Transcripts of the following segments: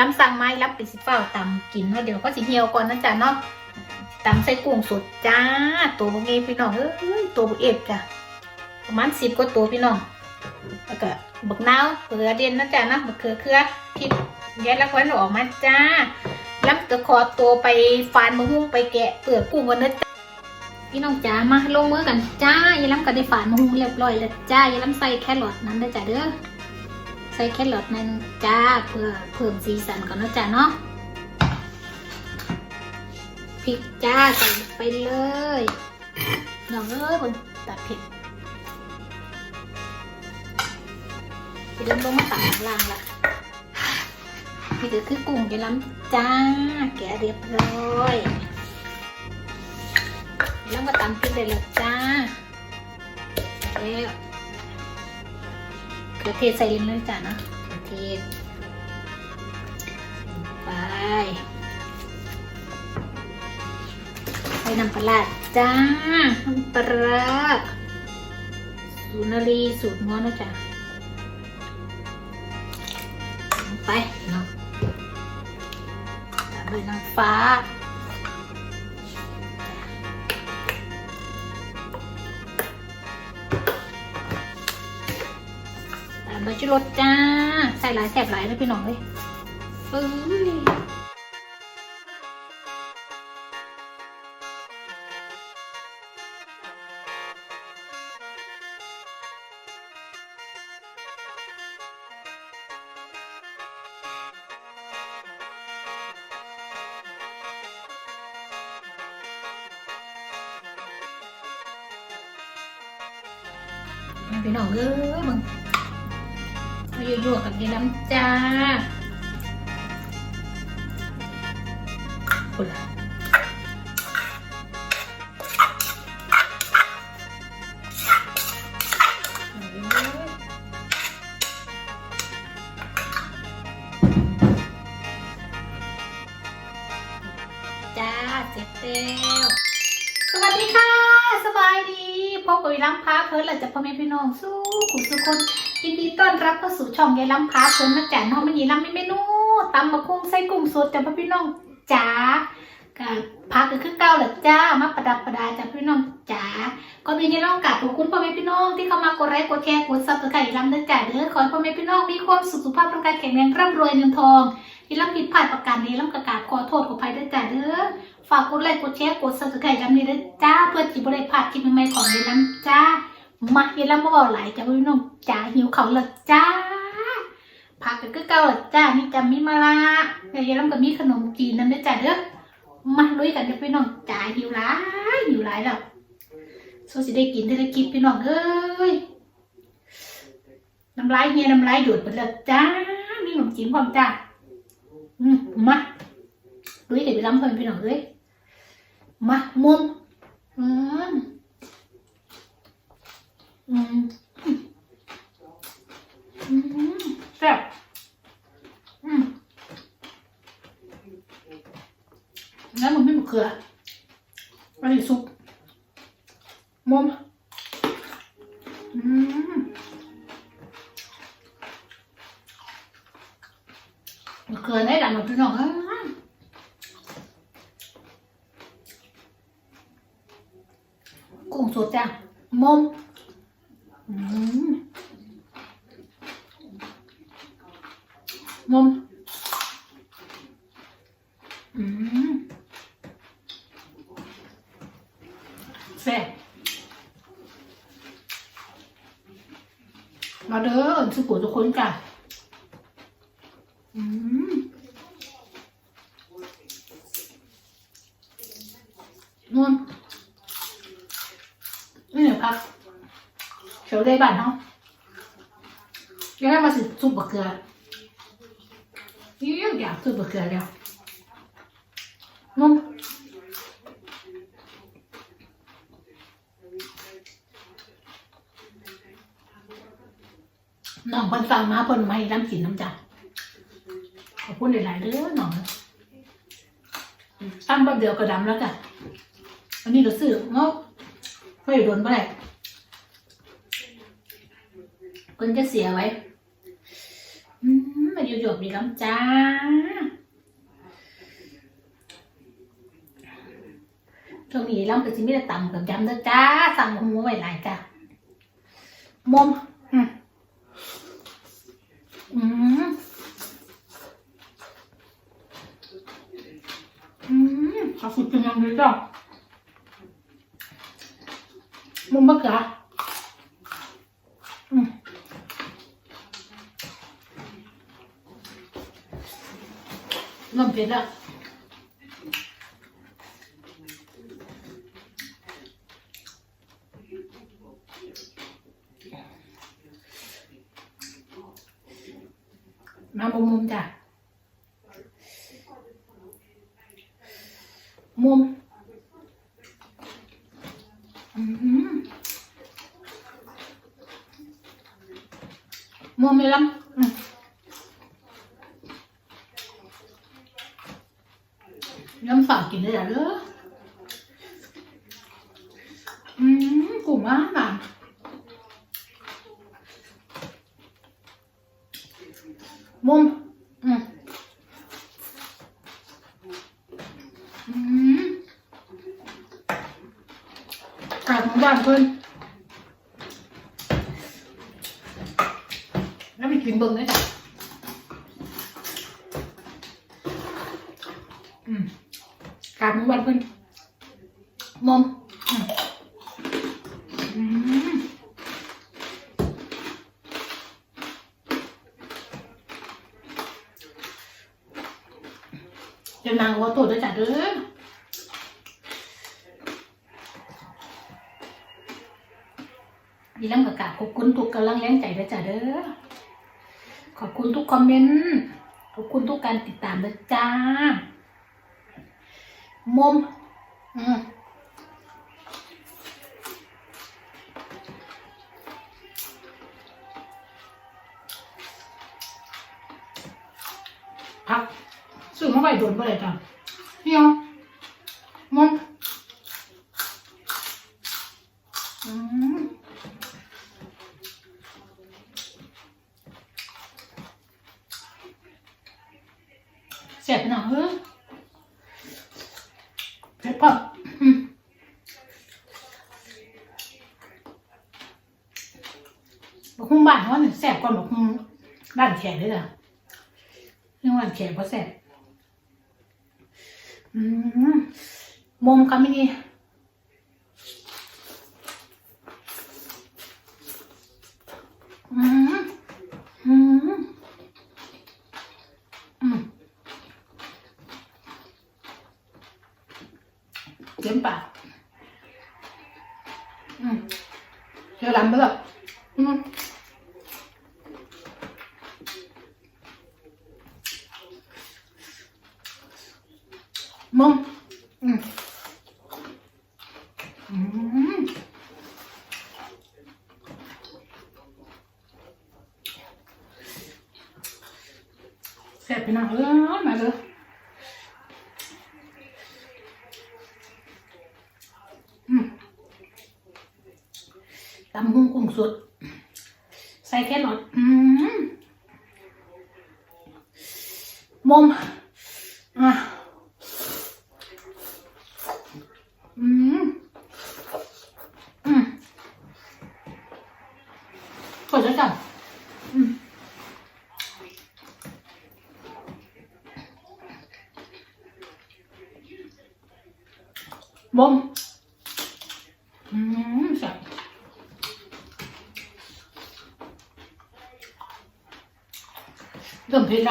ล้ำสั่งไม้รับป็นสิเฝ้าตำกินเนาะเดี๋ยวก็สิเหี่ยวก่อนนะจ๊ะเนาะตำใส่กุ้งสดจ้า ตัวบงเอพี่น้องเอ้ยตัวบเอฟจ้ะประมาณสิบกว่าตัวพี่น้องแล้วก็บักนาวเกลือเด่นนะจ๊ะนะบักเขือเครือพริกแยกแล้วควันออกมาจ้าล้ำก็ขอตัวไปฟานมะฮุ่งไปแกะเปลือกกุ้งกันนะจ๊ะพี่น้องจ๋ามาลงมือกันจ้าอย่าล้ำก็ได้ฝานมะฮุ่งเรียบร้อยแล้วจ้าอย่าล้ำใส่แครอทนั้นได้จ้ะเด้อ ส่แครอทนั่นจ้าเพื่อเพิ่มสีสันก่อนนะจ๊ะเนาะพริกจ้าใส่ไปเลยน้องเอ้ยบนตัดเผ็ดจะเริ่มลงมาตัดข้างล่างละนี่ก็คือกุ้งจะล้ำจ้า แกะเรียบร้อยแล้วมาตำพริกได้เลยจ้าแล้ว เขือเทศใส่ลิ้นเลยจ้ะเนาะเทศไปใส่น้ำปลาจ้าน้ำปลาสูตรนารีสูตรง้อนนะจ๊ะไปเนาะตามด้วยน้ำฟ้า ตามด้วยชูรสจ้า ใส่หลายแสบหลายเลยพี่น้องเลยเอ้ยพี่น้องเอ้ยมึง มาอยู่ๆกับยายน้ำจ้าคุณล่ะจ้าเจ็บเต้วสวัสดีค่ะ สบายดีพบกับยายล้ำพาเพิ่นหลังจากพ่อแม่พี่น้องสู้ คุณทุกคนยินดีต้อนรับเข้าสู่ช่องยายล้ำพาเพิ่นนะจ๊ะน้องมันยีล้ำไม่เมนูตำมะกุ้งใส่กุ้งสดจ้ะพ่อพี่น้องจ๋ากับพักก็คือเก่าหละจ้ามาประดับประดาจ้ะพี่น้องจ๋าก็มียายล้ำกับขอบคุณพ่อแม่พี่น้องที่เข้ามากดไลค์กดแชร์กดซับสไครต์ยายล้ำนะจ๊ะเด้อขอให้พ่อแม่พี่น้องมีความสุขสุขภาพร่างกายแข็งแรงร่ำรวยเงินทองยายล้ำผิดพลาดประการนี้ล้ำกระกาบขอโทษขออภัยด้วยจ้ะเด้อฝากกดไลค์กดแชร์กดซับสไครต์ย้ำนี้ด้วยจ้าเพื่อที่จะได้พลาดคลิปใหม่ๆของยายล้ำจ้า มาเย็นแล้วมาบอกหลายจ้าพี่น้องจ้าหิวเขาวและจ้าผักก็คือเก่าและจ้านี่จะมีมะระเดี๋ยวเย็นแล้วก็มีขนมจีนนั่นด้วยจ้าเด้อมาลุยกันเด้อพี่น้องจ้าหิวหลายหิวหลายแล้วโซสิได้กินได้ได้กินพี่น้องเอ้ยน้ำลายเฮียน้ำลายหยดไปแล้วจ้ามีขนมจีนพร้อมจ้าอืมมาลุยกันไปล้ำเพลินพี่น้องเอ้ยมามุมอืม อืมอืมแซ่บอืมแล้วมันไม่มะเขืออ มุ้งสดจ้ะมมอืมนมอืมแซ่บมาเด้อสุกุทุกคนจ้ะอืมนวลนี่เนี่ยครับ เขียวได้บ้านเนาะยังไงมาสิซุปบะเกลือยิ่งอยากซุปบะเกลือแล้วนุ่มน้องเพิ่นฟังมาเพิ่นไม่น้ำกินน้ำจัดขอบคุณหลายๆเด้อน้องตั้งแป๊บเดียวก็ดำแล้วจ้ะอันนี้เราซื้อเนาะไม่โดนไปไหน เพิ่นจะเสียไว้อืมบมาอยู่หยบดีล้ำจ้า ช่วงนี้ล้ำก็จะมีแต่ต่ำกับยำเด้อจ้าสั่งหมูไว้หลายจ้ามมอืมอืมอืมขอบคุณจังเลยจ้ะมุมมะเขืออื เริ่มเผ็ดแล้วมามุมมุมจ้ะมุมอืมมุมไม่ล้ำอืมย้ำฝากกินได้แล้วเหรออืมกลุ่มมากอะ มุมอืมอืมกาดของ บ้านเพิ่นแล้วมีกินเบิ่งด้วยจ้ะอืมกาดของบ้านเพิ่นมอมอมเดี๋ยวนางว่าตัวด้วยจ้ะเด้อ ดีแล้วกับกาบขอบคุณทุกกำลังแรงใจด้วยจ้ะเด้อ ขอบคุณทุกคอมเมนต์ ขอบคุณทุกการติดตามด้วยจ้า มุม อืมพักซื้อมาไว้โดนบ่ได้จ้ะเฮียวมองอืม เสียบหน่อยเฮ้ยเผ็ดปะอืมบักหุ่งบ้านเขาเนี่ยแสบกว่าบักหุ่งบ้านแขกเลยจ้ะเรื่องบ้านแขกเพราะแสบอืมมุมค่ะมินีอืมอืมอืมเต็มปากอืมเจอลำไปแล้วอืม มุมอืมอืมแซ่บไปหน่อยเออมาเลยอืมตำหุ้งกุ้งสดใส่แค่หลอดอืมมุมอะ อืม อืมกดแล้วจ้ะอืม บมอืมแซ่บเริ่มเผ็ด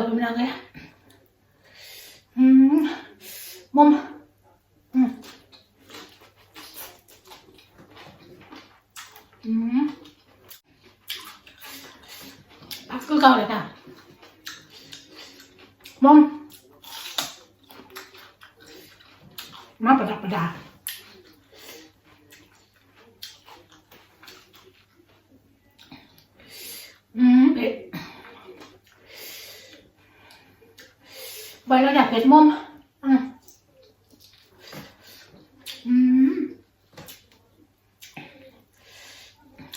yapayım lan Hmm. Mom. Hmm. Hmm. Bak kıl kavret ha. Mom. Ma padak padak. เราอยากเผ็ดมุมอืมอืม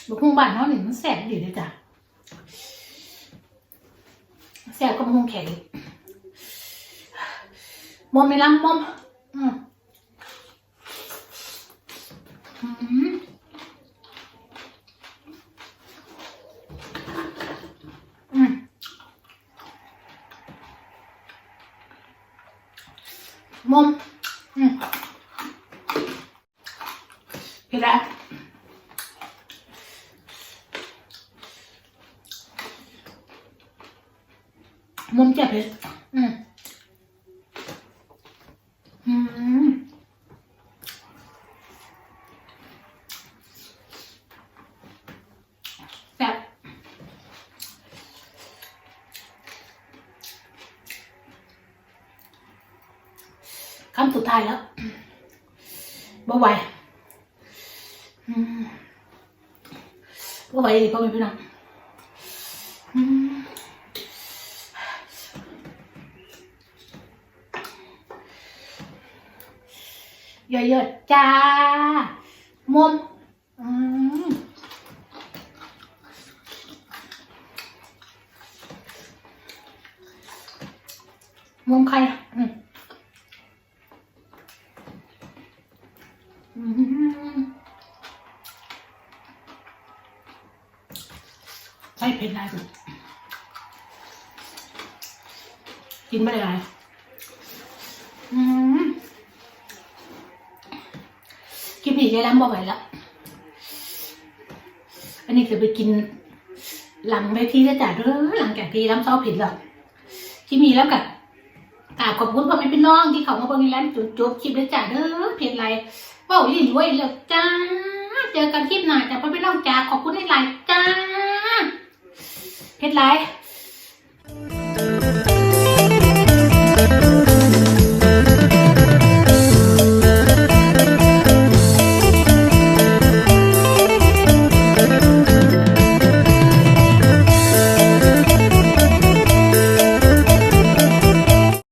บุกฮุงบ้านเขาหนึ่งมันแสบดีเลยจ้ะแสบก็บุกฮุงแข็งมอมไม่ล้ำมอมอืมอืม อืม มุมอืมพี่ละมุมเจ็บเลยอืมอืมแซ่บ คำสุดท้ายแล้วบ่ไหวอืมบ่ไหว กินไม่ได้ไรอืมคลิปนี้ยายล้ำบอกไว้แล้วอันนี้จะไปกิน หลังเวทีจะจ่าเด้อหลังจากที่ล้ำเศร้าผิดแล้วคลิปนี้แล้วกับกราบขอบคุณพ่อแม่พี่น้องที่เขามาเบิ่งแล้วจุดจบคลิปแล้วจ่าเด้อเผ็ดไรเป้าลิ้นรวยแล้วจ้าเจอกันคลิปหน้าจ้าพ่อพี่น้องจ้าขอบคุณในไลน์จ้าเพชรไลน์